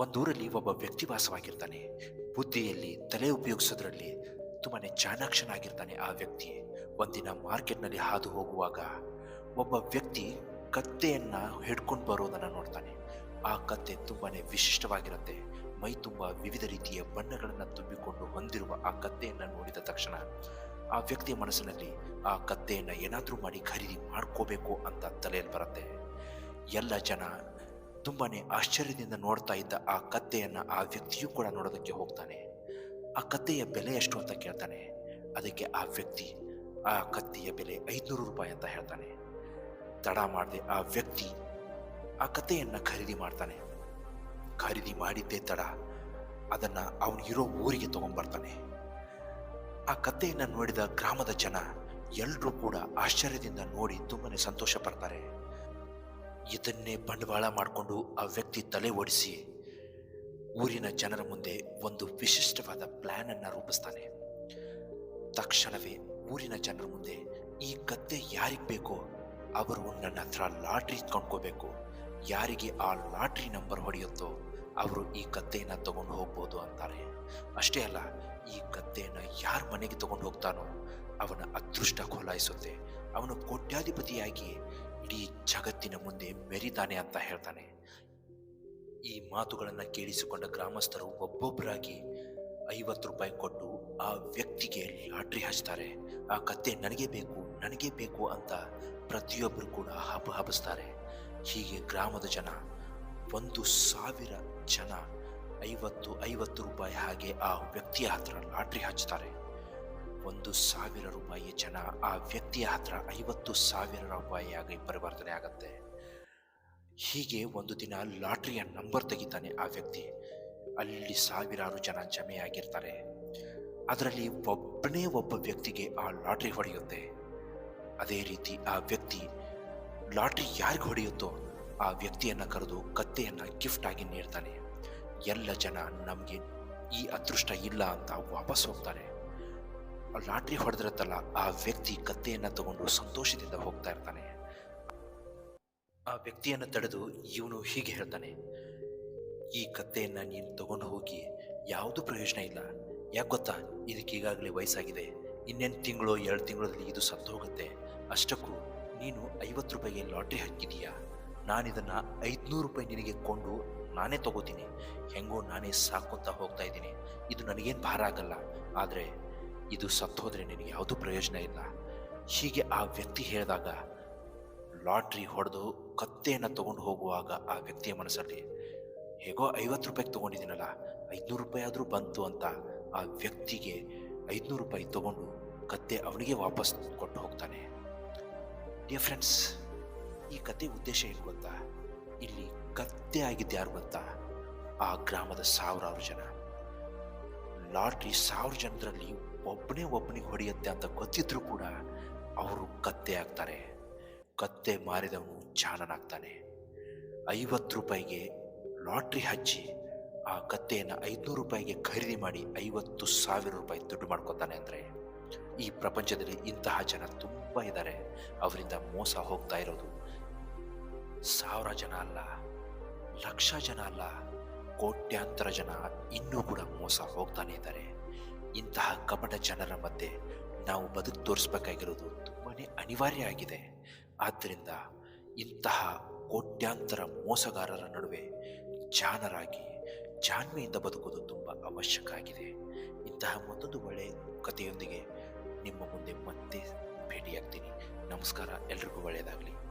ಒಂದೂರಲ್ಲಿ ಒಬ್ಬ ವ್ಯಕ್ತಿ ವಾಸವಾಗಿರ್ತಾನೆ. ಬುದ್ಧಿಯಲ್ಲಿ ತಲೆ ಉಪಯೋಗಿಸೋದ್ರಲ್ಲಿ ತುಂಬಾನೇ ಚಾಣಾಕ್ಷನಾಗಿರ್ತಾನೆ ಆ ವ್ಯಕ್ತಿ. ಒಂದಿನ ಮಾರ್ಕೆಟ್ನಲ್ಲಿ ಹಾದು ಹೋಗುವಾಗ ಒಬ್ಬ ವ್ಯಕ್ತಿ ಕತ್ತೆಯನ್ನ ಹಿಡ್ಕೊಂಡು ಬರೋದನ್ನ ನೋಡ್ತಾನೆ. ಆ ಕತ್ತೆ ತುಂಬಾನೇ ವಿಶಿಷ್ಟವಾಗಿರುತ್ತೆ. ಮೈ ತುಂಬ ವಿವಿಧ ರೀತಿಯ ಬಣ್ಣಗಳನ್ನು ತುಂಬಿಕೊಂಡು ಹೊಂದಿರುವ ಆ ಕತ್ತೆಯನ್ನ ನೋಡಿದ ತಕ್ಷಣ ಆ ವ್ಯಕ್ತಿಯ ಮನಸ್ಸಿನಲ್ಲಿ ಆ ಕತ್ತೆಯನ್ನು ಏನಾದರೂ ಮಾಡಿ ಖರೀದಿ ಮಾಡ್ಕೋಬೇಕು ಅಂತ ತಲೆಯಲ್ಲಿ ಬರುತ್ತೆ. ಎಲ್ಲ ಜನ ತುಂಬಾನೇ ಆಶ್ಚರ್ಯದಿಂದ ನೋಡ್ತಾ ಇದ್ದ ಆ ಕತ್ತೆಯನ್ನ ಆ ವ್ಯಕ್ತಿಯೂ ಕೂಡ ನೋಡೋದಕ್ಕೆ ಹೋಗ್ತಾನೆ. ಆ ಕತ್ತೆಯ ಬೆಲೆ ಎಷ್ಟು ಅಂತ ಕೇಳ್ತಾನೆ. ಅದಕ್ಕೆ ಆ ವ್ಯಕ್ತಿ ಆ ಕತ್ತೆಯ ಬೆಲೆ ಐದುನೂರು ರೂಪಾಯಿ ಅಂತ ಹೇಳ್ತಾನೆ. ತಡ ಮಾಡದೆ ಆ ವ್ಯಕ್ತಿ ಆ ಕತ್ತೆಯನ್ನ ಖರೀದಿ ಮಾಡ್ತಾನೆ. ಖರೀದಿ ಮಾಡಿದ್ದೇ ತಡ. ಅದನ್ನ ಅವನು ಇರೋ ಊರಿಗೆ ತೊಗೊಂಬರ್ತಾನೆ ಆ ಕತ್ತೆಯನ್ನು ನೋಡಿದ ಗ್ರಾಮದ ಜನ ಎಲ್ಲರೂ ಕೂಡ ಆಶ್ಚರ್ಯದಿಂದ ನೋಡಿ ತುಂಬಾ ಸಂತೋಷ ಪಡ್ತಾರೆ. ಇದನ್ನೇ ಬಂಡವಾಳ ಮಾಡಿಕೊಂಡು ಆ ವ್ಯಕ್ತಿ ತಲೆ ಓಡಿಸಿ ಊರಿನ ಜನರ ಮುಂದೆ ಒಂದು ವಿಶಿಷ್ಟವಾದ ಪ್ಲಾನ್ ಅನ್ನ ರೂಪಿಸ್ತಾನೆ. ತಕ್ಷಣವೇ ಊರಿನ ಜನರ ಮುಂದೆ ಈ ಕತ್ತೆ ಯಾರಿಗೆ ಬೇಕೋ ಅವರು ನನ್ನ ಹತ್ರ ಲಾಟ್ರಿ ಕೊಂಡ್ಕೋಬೇಕು ಯಾರಿಗೆ ಆ ಲಾಟ್ರಿ ನಂಬರ್ ಹೊಡೆಯುತ್ತೋ ಅವರು ಈ ಕತ್ತೆಯನ್ನ ತಗೊಂಡು ಹೋಗ್ಬೋದು ಅಂತಾರೆ. ಅಷ್ಟೇ ಅಲ್ಲ, ಈ ಕತ್ತೆಯನ್ನ ಯಾರ ಮನೆಗೆ ತಗೊಂಡು ಹೋಗ್ತಾನೋ ಅವನ ಅದೃಷ್ಟ ಖೋಲಾಯಿಸುತ್ತೆ. ಅವನು ಕೋಟ್ಯಾಧಿಪತಿಯಾಗಿ ಇಡೀ ಜಗತ್ತಿನ ಮುಂದೆ ಮೆರಿತಾನೆ ಅಂತ ಹೇಳ್ತಾನೆ. ಈ ಮಾತುಗಳನ್ನು ಕೇಳಿಸಿಕೊಂಡ ಗ್ರಾಮಸ್ಥರು ಒಬ್ಬೊಬ್ಬರಾಗಿ ಐವತ್ತು ರೂಪಾಯಿ ಕೊಟ್ಟು ಆ ವ್ಯಕ್ತಿಗೆ ಲಾಟ್ರಿ ಹಚ್ತಾರೆ. ಆ ಕತ್ತೆ ನನಗೆ ಬೇಕು ನನಗೆ ಬೇಕು ಅಂತ ಪ್ರತಿಯೊಬ್ಬರು ಕೂಡ ಹಬ್ಬ ಹಬ್ಬಿಸ್ತಾರೆ ಹೀಗೆ ಗ್ರಾಮದ ಜನ ಒಂದು ಸಾವಿರ ಜನ ಐವತ್ತು ಐವತ್ತು ರೂಪಾಯಿ ಹಾಗೆ ಆ ವ್ಯಕ್ತಿಯ ಹತ್ರ ಲಾಟ್ರಿ ಹಚ್ತಾರೆ. ಒಂದು ಸಾವಿರ ರೂಪಾಯಿ ಜನ, ಆ ವ್ಯಕ್ತಿಯ ಹತ್ರ ಐವತ್ತು ಸಾವಿರ ರೂಪಾಯಿಯಾಗಿ ಪರಿವರ್ತನೆ ಆಗತ್ತೆ. ಹೀಗೆ ಒಂದು ದಿನ ಲಾಟ್ರಿಯ ನಂಬರ್ ತೆಗಿತಾನೆ ಆ ವ್ಯಕ್ತಿ. ಅಲ್ಲಿ ಸಾವಿರಾರು ಜನ ಜಮೆಯಾಗಿರ್ತಾರೆ. ಅದರಲ್ಲಿ ಒಬ್ಬನೇ ಒಬ್ಬ ವ್ಯಕ್ತಿಗೆ ಆ ಲಾಟ್ರಿ ಹೊಡೆಯುತ್ತೆ. ಅದೇ ರೀತಿ ಆ ವ್ಯಕ್ತಿ ಲಾಟ್ರಿ ಯಾರಿಗೆ ಹೊಡೆಯುತ್ತೋ ಆ ವ್ಯಕ್ತಿಯನ್ನು ಕರೆದು ಕತ್ತೆಯನ್ನು ಗಿಫ್ಟ್ ಆಗಿ ನೀಡ್ತಾನೆ. ಎಲ್ಲ ಜನ ನಮಗೆ ಈ ಅದೃಷ್ಟ ಇಲ್ಲ ಅಂತ ವಾಪಸ್ ಹೋಗ್ತಾರೆ. ಲಾಟ್ರಿ ಹೊಡೆದಿರುತ್ತಲ್ಲ, ಆ ವ್ಯಕ್ತಿ ಕತ್ತೆಯನ್ನು ತಗೊಂಡು ಸಂತೋಷದಿಂದ ಹೋಗ್ತಾ ಇರ್ತಾನೆ. ಆ ವ್ಯಕ್ತಿಯನ್ನು ತಡೆದು ಇವನು ಹೀಗೆ ಹೇಳ್ತಾನೆ, ಈ ಕತ್ತೆಯನ್ನು ನೀನು ತಗೊಂಡು ಹೋಗಿ ಯಾವುದು ಪ್ರಯೋಜನ ಇಲ್ಲ. ಯಾಕೆ ಗೊತ್ತಾ? ಇದಕ್ಕೆ ಈಗಾಗಲೇ ವಯಸ್ಸಾಗಿದೆ. ಇನ್ನೇನು ತಿಂಗಳು, ಎರಡು ತಿಂಗಳಲ್ಲಿ ಇದು ಸತ್ತು ಹೋಗುತ್ತೆ ಅಷ್ಟಕ್ಕೂ ನೀನು ಐವತ್ತು ರೂಪಾಯಿಗೆ ಲಾಟ್ರಿ ಹಾಕಿದೀಯಾ ನಾನಿದನ್ನು ಐದುನೂರು ರೂಪಾಯಿ ನಿನಗೆ ಕೊಂಡು ನಾನೇ ತಗೋತೀನಿ. ಹೆಂಗೋ ನಾನೇ ಸಾಕೋತಾ ಹೋಗ್ತಾ ಇದ್ದೀನಿ. ಇದು ನನಗೇನು ಭಾರ ಆಗಲ್ಲ. ಆದರೆ ಇದು ಸತ್ತೋದ್ರೆ ನಿನಗೆ ಯಾವುದೂ ಪ್ರಯೋಜನ ಇಲ್ಲ. ಹೀಗೆ ಆ ವ್ಯಕ್ತಿ ಹೇಳಿದಾಗ, ಲಾಟ್ರಿ ಹೊಡೆದು ಕತ್ತೆಯನ್ನು ತಗೊಂಡು ಹೋಗುವಾಗ ಆ ವ್ಯಕ್ತಿಯ ಮನಸ್ಸಲ್ಲಿ, ಹೇಗೋ ಐವತ್ತು ರೂಪಾಯಿಗೆ ತೊಗೊಂಡಿದ್ದೀನಲ್ಲ, ಐದುನೂರು ರೂಪಾಯಿ ಆದರೂ ಬಂತು ಅಂತ ಆ ವ್ಯಕ್ತಿಗೆ ಐದುನೂರು ರೂಪಾಯಿ ತಗೊಂಡು ಕತ್ತೆ ಅವನಿಗೆ ವಾಪಸ್ ಕೊಟ್ಟು ಹೋಗ್ತಾನೆ. ಡಿಯರ್ ಫ್ರೆಂಡ್ಸ್ ಈ ಕತೆ ಉದ್ದೇಶ ಏನು ಗೊತ್ತಾ? ಇಲ್ಲಿ ಕತ್ತೆ ಆಗಿದ್ದು ಯಾರು ಗೊತ್ತಾ? ಆ ಗ್ರಾಮದ ಸಾವಿರಾರು ಜನ. ಲಾಟ್ರಿ ಸಾವಿರ ಜನರಲ್ಲಿ ಒಬ್ಬನೇ ಒಬ್ಬನಿಗೆ ಹೊಡೆಯುತ್ತೆ ಅಂತ ಗೊತ್ತಿದ್ರು ಕೂಡ ಅವರು ಕತ್ತೆ ಆಗ್ತಾರೆ. ಕತ್ತೆ ಮಾರಿದವನು ಚಾಣನಾಗ್ತಾನೆ ಐವತ್ತು ರೂಪಾಯಿಗೆ ಲಾಟ್ರಿ ಹಚ್ಚಿ ಆ ಕತ್ತೆಯನ್ನು ಐದುನೂರು ರೂಪಾಯಿಗೆ ಖರೀದಿ ಮಾಡಿ ಐವತ್ತು ಸಾವಿರ ರೂಪಾಯಿ ದುಡ್ಡು ಮಾಡ್ಕೊತಾನೆ ಅಂದರೆ ಈ ಪ್ರಪಂಚದಲ್ಲಿ ಇಂತಹ ಜನ ತುಂಬ ಇದ್ದಾರೆ. ಅವರಿಂದ ಮೋಸ ಹೋಗ್ತಾ ಇರೋದು ಸಾವಿರ ಜನ ಅಲ್ಲ, ಲಕ್ಷ ಜನ ಅಲ್ಲ, ಕೋಟ್ಯಾಂತರ ಜನ ಇನ್ನೂ ಕೂಡ ಮೋಸ ಹೋಗ್ತಾನೆ ಇದ್ದಾರೆ. ಇಂತಹ ಕಪಟ ಜನರ ಮಧ್ಯೆ ನಾವು ಬದುಕು ತೋರಿಸ್ಬೇಕಾಗಿರೋದು ತುಂಬಾ ಅನಿವಾರ್ಯ ಆಗಿದೆ. ಆದ್ದರಿಂದ ಇಂತಹ ಕೋಟ್ಯಾಂತರ ಮೋಸಗಾರರ ನಡುವೆ ಜಾನರಾಗಿ ಜಾಣ್ಮೆಯಿಂದ ಬದುಕೋದು ತುಂಬ ಅವಶ್ಯಕ ಆಗಿದೆ. ಇಂತಹ ಮತ್ತೊಂದು ಒಳ್ಳೆಯ ಕಥೆಯೊಂದಿಗೆ ನಿಮ್ಮ ಮುಂದೆ ಮತ್ತೆ ಭೇಟಿಯಾಗ್ತೀನಿ. ನಮಸ್ಕಾರ. ಎಲ್ರಿಗೂ ಒಳ್ಳೆಯದಾಗಲಿ.